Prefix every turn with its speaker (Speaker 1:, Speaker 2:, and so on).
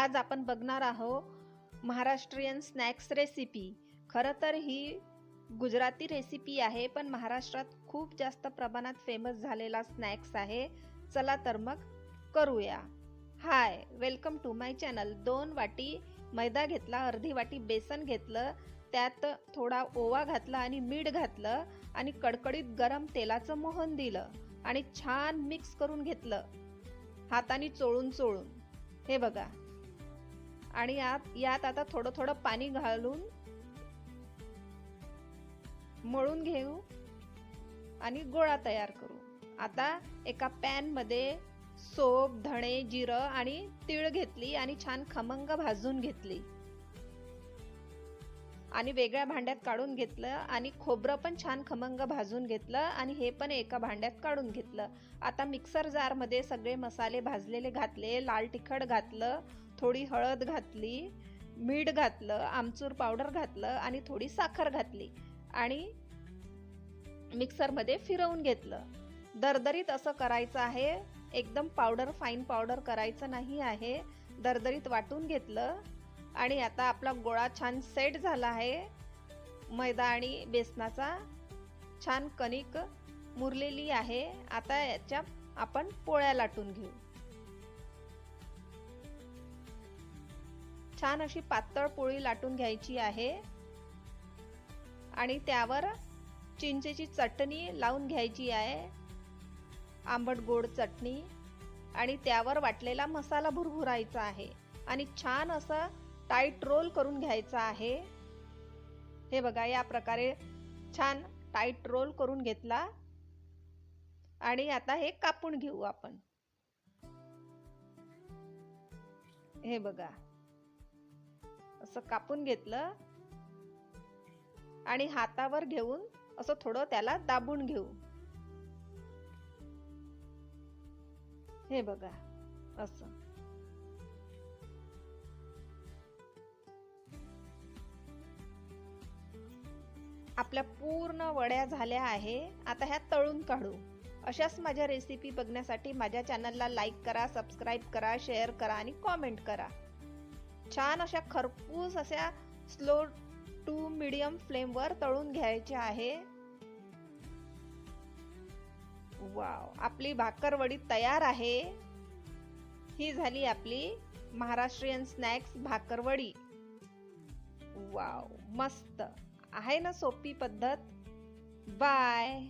Speaker 1: आज आपण बघणार आहोत महाराष्ट्रीयन स्नॅक्स रेसिपी. खरं तर ही गुजराती रेसिपी आहे पण महाराष्ट्रात खूप जास्त प्रमाणात फेमस झालेला स्नॅक्स आहे. चला तर मग करूया. Hi welcome to my channel दोन वाटी मैदा घेतला अर्धी वाटी बेसन घेतलं त्यात थोडा ओवा घातला आणि मीठ घातलं आणि कडकडीत गरम तेलाचं मोहन दिलं आणि छान मिक्स करून घेतलं. हाताने चोळून चोळून हे बघा. आणि यात यात आता थोडं थोडं पाणी घालून मळून घेऊ आणि गोळा तयार करू. आता एका पॅनमध्ये सोप धणे जिरं आणि तीळ घेतली आणि छान खमंग भाजून घेतली. आणि वेगळ्या भांड्यात काढून घेतलं आणि खोबरं पण छान खमंग भाजून घेतलं आणि हे पण एका भांड्यात काढून घेतलं. आता मिक्सर जारमध्ये सगळे मसाले भाजलेले घातले लाल तिखट घातलं थोडी हळद घातली मीठ घातलं आमचूर पावडर घातलं आणि थोडी साखर घातली आणि मिक्सरमध्ये फिरवून घेतलं. दरदरीत असं करायचं आहे. एकदम पावडर फाईन पावडर करायचं नाही आहे. दरदरीत वाटून घेतलं आणि आता आपला गोळा छान सेट झाला आहे. मैदा आणि बेसनाचा छान कणिक मुरलेली आहे. आता याच्या आपण पोळ्या लाटून घेऊ. छान अशी पातळ पोळी लाटून घ्यायची आहे. आणि त्यावर चिंचेची चटणी लावून घ्यायची आहे. आंबट गोड चटणी. आणि त्यावर वाटलेला मसाला भुरभुरायचा आहे. आणि छान असं टाईट रोल करून घ्यायचा आहे. हे बघा या प्रकारे छान टाईट रोल करून घेतला. आणि आता हे कापून घेऊ आपण. हे बघा. असं कापून घेतलं आणि हातावर घेऊन असं थोडं त्याला दाबून घेऊ. हे बघा असं. आपल्या पूर्ण वड्या झाल्या आहे. आता ह्या तळून काढू. अशाच माझ्या रेसिपी बघण्यासाठी माझ्या चॅनलला लाईक करा सबस्क्राईब करा शेअर करा आणि कॉमेंट करा. छान अशा खरपूस अशा स्लो टू मिडियम फ्लेमवर तळून घ्यायचे आहे. वाव आपली भाकरवडी तयार आहे. ही झाली आपली महाराष्ट्रीयन स्नॅक्स भाकरवडी वाव मस्त. आहे ना सोपी पद्धत? बाय